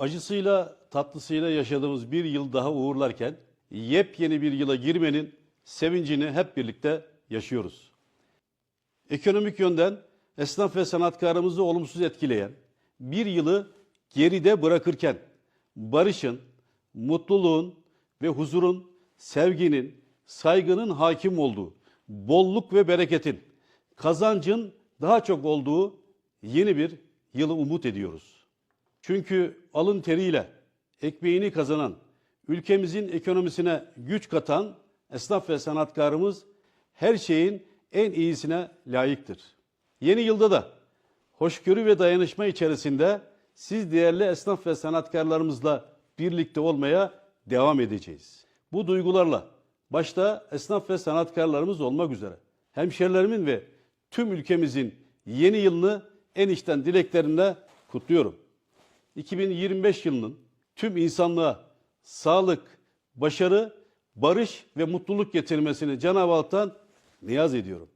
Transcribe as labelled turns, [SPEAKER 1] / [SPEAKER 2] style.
[SPEAKER 1] Acısıyla tatlısıyla yaşadığımız bir yıl daha uğurlarken yepyeni bir yıla girmenin sevincini hep birlikte yaşıyoruz. Ekonomik yönden esnaf ve sanatkarımızı olumsuz etkileyen bir yılı geride bırakırken barışın, mutluluğun ve huzurun, sevginin, saygının hakim olduğu, bolluk ve bereketin, kazancın daha çok olduğu yeni bir yılı umut ediyoruz. Çünkü alın teriyle ekmeğini kazanan, ülkemizin ekonomisine güç katan esnaf ve sanatkarımız her şeyin en iyisine layıktır. Yeni yılda da hoşgörü ve dayanışma içerisinde siz değerli esnaf ve sanatkarlarımızla birlikte olmaya devam edeceğiz. Bu duygularla başta esnaf ve sanatkarlarımız olmak üzere hemşerilerimin ve tüm ülkemizin yeni yılını en içten dileklerimle kutluyorum. 2025 yılının tüm insanlığa sağlık, başarı, barış ve mutluluk getirmesini Cenab-ı Hak'tan niyaz ediyorum.